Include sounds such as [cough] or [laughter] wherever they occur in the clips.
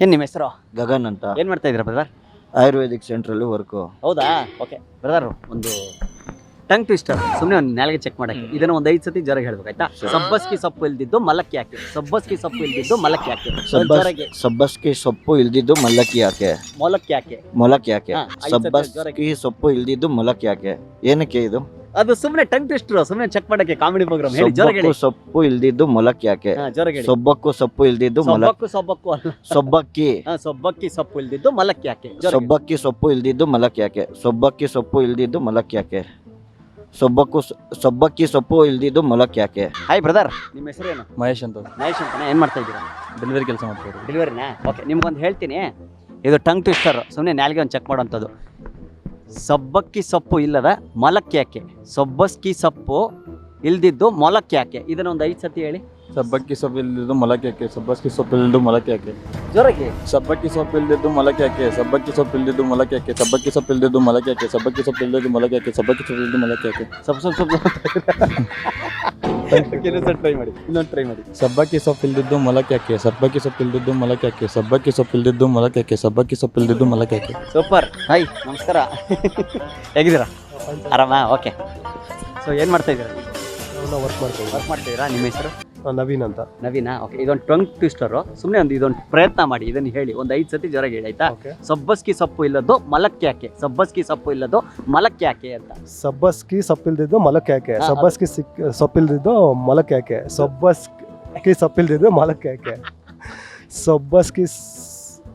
ಏನ್ ನಿಮ್ಮ ಹೆಸರು? ಗಗನ್ ಅಂತ. ಏನ್ ಮಾಡ್ತಾ ಇದ್ದೀರಾ ಬ್ರದರ್ ಆಯುರ್ವೇದಿಕ್ ಸೆಂಟ್ರಲ್ಲಿ ವರ್ಕು ಹೌದಾ? ಓಕೆ ಬ್ರದರ್ ಒಂದು ಟಂಗ್ ಟ್ವಿಸ್ಟರ್ ಸುಮ್ಮನೆ ಒಂದು ನಾಲ್ಗೆ ಚೆಕ್ ಮಾಡಕ್ಕೆ. ಇದನ್ನ ಒಂದು ಐದು ಸತಿ ಜ್ವರ ಹೇಳ್ಬೇಕಾಯ್ತಾ. ಸಬ್ಬಸ್ಗಿ ಸೊಪ್ಪು ಇಲ್ದಿದ್ದು ಮಲಕ್ಕಿ ಹಾಕಿ ಸಬ್ಬಸ್ಕಿ ಸೊಪ್ಪು ಇಲ್ದಿದ್ದು ಮಲಕ್ಕಿ ಹಾಕಿ ಜ್ವರಗೆ. ಸಬ್ಬಸ್ಕಿ ಸೊಪ್ಪು ಇಲ್ದಿದ್ದು ಮಲ್ಲಕ್ಕಿ ಮೊಲಕ್ಕಿ ಹಾಕಿ. ಮೊಲಕ್ಕಿ ಯಾಕೆ ಹಾ, ಐದ್ ಸತಿ ಜೋರಾಗಿ. ಸಬ್ಬಸ್ಗಿ ಸೊಪ್ಪು ಇಲ್ದಿದ್ದು ಮೊಲಕ್ಕಿ ಯಾಕೆ ಏನಕ್ಕೆ ಇದು? ಅದು ಸುಮ್ಮನೆ ಟಂಗ್ ಟ್ವಿಸ್ಟರ್ ಸುಮ್ಮನೆ ಚೆಕ್ ಮಾಡಕ್ಕೆ ಕಾಮಿಡಿ ಪ್ರೋಗ್ರಾಮ್ ಹೇಳಿ ಜೋರಾಗಿ ಸೊಬ್ಬಕ್ಕೂ ಹೇಳಿ ಸೊಪ್ಪು ಇಲ್ದಿದ್ದು ಮೊಲಕ್ಕೆ ಯಾಕೆ? ಹಾ, ಜೋರಾಗಿ ಹೇಳಿ. ಸೊಬ್ಬಕ್ಕೂ ಸೊಪ್ಪು ಇಲ್ದಿದ್ದು ಮೊಲ ಸೊಬ್ಬಕ್ಕು ಸೊಬ್ಬಕ್ಕು ಅಲ್ಲ. ಸೊಬ್ಬಕ್ಕಿ. ಹಾ, ಸೊಬ್ಬಕ್ಕಿ ಸೊಪ್ಪು ಇಲ್ದಿದ್ದು ಮಲಕ್ಕಿ ಯಾಕೆ? ಜೋರಾಗಿ ಹೇಳಿ. ಸೊಬ್ಬಕ್ಕಿ ಸೊಪ್ಪು ಇಲ್ದಿದ್ದು ಮೊಲಕ್ಕೆ ಯಾಕೆ? ಸೊಬ್ಬಕ್ಕಿ ಸೊಪ್ಪು ಇಲ್ದಿದ್ದು ಮೊಲಕ್ಕೆ ಯಾಕೆ? ಸೊಬ್ಬಕ್ಕೂ ಸೊ- ಸೊಬ್ಬಕ್ಕಿ ಸೊಪ್ಪು ಇಲ್ದಿದ್ದು ಮೊಲಕ್ಕೆ ಯಾಕೆ? ಹಾಯ್ ಬ್ರದರ್ ನಿಮ್ಮ ಹೆಸರೇನು ಮಹೇಶ್ ಅಂತ. ಮಹೇಶ್ ಅಂತಾನೆ? ಏನ್ ಮಾಡ್ತಾ ಇದ್ದೀರಾ? ಡೆಲಿವರಿ ಕೆಲಸ ಮಾಡ್ತಾರೆ ಡೆಲಿವರಿನಾ ಓಕೆ ನಿಮ್ಗೊಂದು ಹೇಳ್ತೀನಿ. ಇದು ಟಂಗ್ ಟ್ವಿಸ್ಟರ್ ಸುಮ್ಮನೆ ನಾಲ್ಗೆ ಒಂದು ಚೆಕ್ ಮಾಡೋಂಥದ್ದು ಸಬ್ಬಕ್ಕಿ ಸೊಪ್ಪು ಇಲ್ಲದ ಮೊಲಕ್ಕೆ ಯಾಕೆ? ಸೊಬ್ಬಸ್ಕಿ ಸೊಪ್ಪು ಇಲ್ದಿದ್ದು ಮೊಲಕ್ಕೆ ಯಾಕೆ? ಇದನ್ನ ಒಂದು ಐದು ಸತಿ ಹೇಳಿ. ಸಬ್ಬಕ್ಕಿ ಸೊಪ್ಪು ಇಲ್ದಿದ್ದು ಮೊಲಕ್ಯಾಕೆ ಸಬ್ಬಸ್ಕಿ ಸೊಪ್ಪು ಇಲ್ದಿದ್ದು ಮೊಲಕ್ಯಾಕೆ ಜೋರಾಗಿ ಸಬ್ಬಕ್ಕಿ ಸೊಪ್ಪು ಇಲ್ದಿದ್ದು ಮೊಲಕ್ಯಾಕೆ ಸಬ್ಬಕ್ಕಿ ಸೊಪ್ಪು ಇಲ್ದಿದ್ದು ಮೊಲಕ್ಯಾಕೆ ಸಬ್ಬಕ್ಕಿ ಸೊಪ್ಪು ಇಲ್ದಿದ್ದು ಮೊಲಕ್ಯಾಕೆ ಸಬ್ಬಕ್ಕಿ ಸೊಪ್ಪು ಇಲ್ದಿದ್ದು ಮೊಲಕ್ಯಾಕೆ ಸಬ್ಬಕ್ಕಿ ಸೊಪ್ಪು ಇಲ್ದಿದ್ದು ಮೊಲಕ್ಯಾಕೆ ಸೊಪ್ಪು ಸೊಪ್ಪು ಸ್ವಲ್ಪ ಟ್ರೈ ಮಾಡಿ. ಇನ್ನೊಂದು ಟ್ರೈ ಮಾಡಿ. ಸಬ್ಬಕ್ಕಿ ಸೊಪ್ಪು ಇಲ್ದಿದ್ದು ಮೊಲಕ್ಕೆ ಹಾಕಿ ಸಬ್ಬಕ್ಕಿ ಸೊಪ್ಪು ಇಲ್ದಿದ್ದು ಮೊಲಕ್ಕೆ ಹಾಕಿ ಸಬ್ಬಕ್ಕಿ ಸೊಪ್ಪು ಇಲ್ದಿದ್ದು ಮೊಲಕ್ಕೆ ಹಾಕಿ ಸಬ್ಬಕ್ಕಿ ಸೊಪ್ಪು ಇಲ್ದಿದ್ದು ಮೊಲಕ್ಕೆ ಹಾಕಿ ಸೂಪರ್ ಹಾಯ್ ನಮಸ್ಕಾರ. ಹೇಗಿದ್ದೀರಾ? ಆರಾಮ? ಓಕೆ ಸೊ ಏನು ಮಾಡ್ತಾ ಇದ್ದೀರಾ? ವರ್ಕ್ ಮಾಡ್ತೀವಿ ವರ್ಕ್ ಮಾಡ್ತಿದ್ದೀರಾ ನಿಮ್ಮ ಹೆಸರು? ನವೀನ್ ಅಂತ. ನವೀನಾ? ಓಕೆ ಇದೊಂದು ಟಂಗ್ ಟ್ವಿಸ್ಟರು ಸುಮ್ಮನೆ ಒಂದು ಇದೊಂದು ಪ್ರಯತ್ನ ಮಾಡಿ ಇದನ್ನು ಹೇಳಿ. ಒಂದು ಐದು ಸತಿ ಜ್ವರ ಹೇಳಿ ಆಯ್ತಾ? ಸಬ್ಬಸ್ಕಿ ಸಬ್ಬಸ್ಗಿ ಸೊಪ್ಪು ಇಲ್ಲದ್ದು ಸಬ್ಬಸ್ಕಿ ಸೊಪ್ಪು ಇಲ್ಲದ್ದು ಮಲಕ್ಕೆ ಯಾಕೆ ಅಂತ. ಸಬ್ಬಸ್ಕಿ ಸೊಪ್ಪಿಲ್ದಿದ್ದು ಮಲಕ್ಕೆ ಯಾಕೆ? ಹಾ, ಸಬ್ಬಸ್ಕಿ ಸಿಕ್ ಸೊಪ್ಪಿಲ್ದಿದ್ದು ಮಲಕ್ಕೆ ಯಾಕೆ? ಸಬ್ಬಸ್ಕಿ ಸೊಪ್ಪಿಲ್ದಿದ್ದು ಮಲಕ್ಕೆ ಯಾಕೆ? [laughs] ಸಬ್ಬಸ್ಕಿ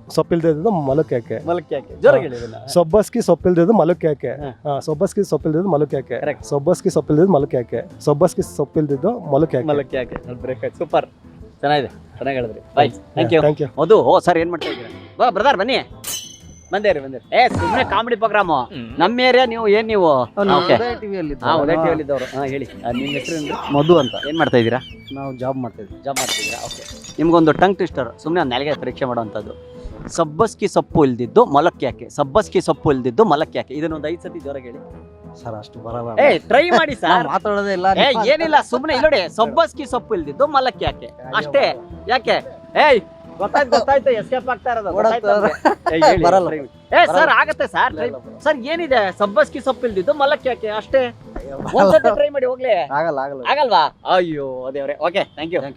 ಸೊಪ್ಪಿಲ್ದಿದ್ದು ಮಲಕ್ಯಾಕೆ ಯಾಕೆ ಮಲಕ್ಕೆ ಯಾಕೆ ಜೊರಗೆ ಹೇಳಿ ಇದನ್ನ ಸೊಬ್ಬಸ್ಕಿ ಸೊಪ್ಪಿಲ್ದಿದ್ದು ಮಲಕ್ಯಾಕೆ ಯಾಕೆ ಹಾ. ಸೊಬ್ಬಸ್ಕಿ ಸೊಪ್ಪಿಲ್ದಿದ್ದು ಮಲಕ್ಯಾಕೆ ಯಾಕೆ Correct. ಸೊಬ್ಬಸ್ಕಿ ಸೊಪ್ಪಿಲ್ದಿದ್ದು ಮಲಕ್ಯಾಕೆ ಯಾಕೆ ಸೊಬ್ಬಸ್ಕಿ ಸೊಪ್ಪಿಲ್ದಿದ್ದು ಮಲಕ್ಯಾಕೆ ಯಾಕೆ ಮಲಕ್ಕೆ ಯಾಕೆ ಬ್ರೇಕ್ ಆಯ್ತು. ಸೂಪರ್ ಚೆನ್ನಾಗಿದೆ. ಚೆನ್ನಾಗಿ ಹೇಳಿದ್ರಿ. Bye thank you thank you ಹೌದು ಓ ಸರ್ ಏನು ಮಾಡ್ತಾ ಇದ್ದೀರಾ? ಬಾ ಬ್ರದರ್ ಬನ್ನಿ. ಬಂದೇರಿ ಬಂದೇ ಏ ಸುಮ್ಮನೆ ಕಾಮಿಡಿ ಪ್ರೋಗ್ರಾಮು ನಮ್ಮ ಏರಿಯಾ ನೀವು ಏನ್ ನೀವು? ಓಕೆ ಹಾ ಉದಯ ಟಿವಿಯಲ್ಲಿ ಇದ್ದವರು. ಹಾ ಹೇಳಿ. ನಿಮ್ಮ ಹೆಸರು ಮಧು ಅಂತ. ಏನು ಮಾಡ್ತಾ ಇದ್ದೀರಾ? ನಾವು ಜಾಬ್ ಮಾಡ್ತಾ ಇದ್ವಿ ಜಾಬ್ ಮಾಡ್ತಿದ್ದೀರಾ ಓಕೆ ನಿಮ್ಗೊಂದು ಟಂಗ್ ಟ್ವಿಸ್ಟರ್ ಸುಮ್ಮನೆ ಒಂದು ನಾಲಿಗೆ ಪರೀಕ್ಷೆ ಮಾಡುವಂಥದ್ದು. ಸಬ್ಬಸ್ಕಿ ಸೊಪ್ಪು ಇಲ್ದಿದ್ದು ಮೊಲಕ್ಕೆ ಯಾಕೆ? ಸಬ್ಬಸ್ಕಿ ಸೊಪ್ಪು ಇಲ್ದಿದ್ದು ಮೊಲಕ್ಕೆ ಯಾಕೆ? ಇದನ್ನೊಂದು ಐದು ಸತಿ ಜ್ವರ ಹೇಳಿ. ಸರ್ ಅಷ್ಟು ಬರಲ್ಲ ಏ ಟ್ರೈ ಮಾಡಿ ಸರ್. ಮಾತಾಡೋದೇ ಇಲ್ಲ ಏ ಏನಿಲ್ಲ ಸುಮ್ಮನೆ ಇಲ್ಲೋಡಿ. ಸಬ್ಬಸ್ಕಿ ಸೊಪ್ಪು ಇಲ್ದಿದ್ದು ಮೊಲಕ್ಕೆ ಯಾಕೆ? ಅಷ್ಟೇ. ಯಾಕೆ? ಏಯ್ ಗೊತ್ತಾಯ್ತು ಗೊತ್ತಾಯ್ತು. ಎಸ್ಕೇಪ್ ಆಗ್ತಾ ಇರೋದು ಗೊತ್ತಾಯ್ತು ನಮ್ಗೆ. ಏಯ್, ಹೇಳಿ, ಬರಲ್ಲ. try ಮಾಡಿ. ಏ ಸರ್ ಆಗತ್ತೆ ಸರ್ ಸರ್ ಏನಿದೆ? ಸಬ್ಬಸ್ಕಿ ಸೊಪ್ಪು ಇಲ್ದಿದ್ದು ಮಲಕ್ಕೆ ಯಾಕೆ? ಅಷ್ಟೇ. ಒಂದ್ಸತಿ ಟ್ರೈ ಮಾಡಿ ಹೋಗ್ಲಿ. ಆಗಲ್ಲ ಆಗಲ್ಲ. ಆಗಲ್ವಾ? ಅಯ್ಯೋ ದೇವ್ರೆ. Okay thank you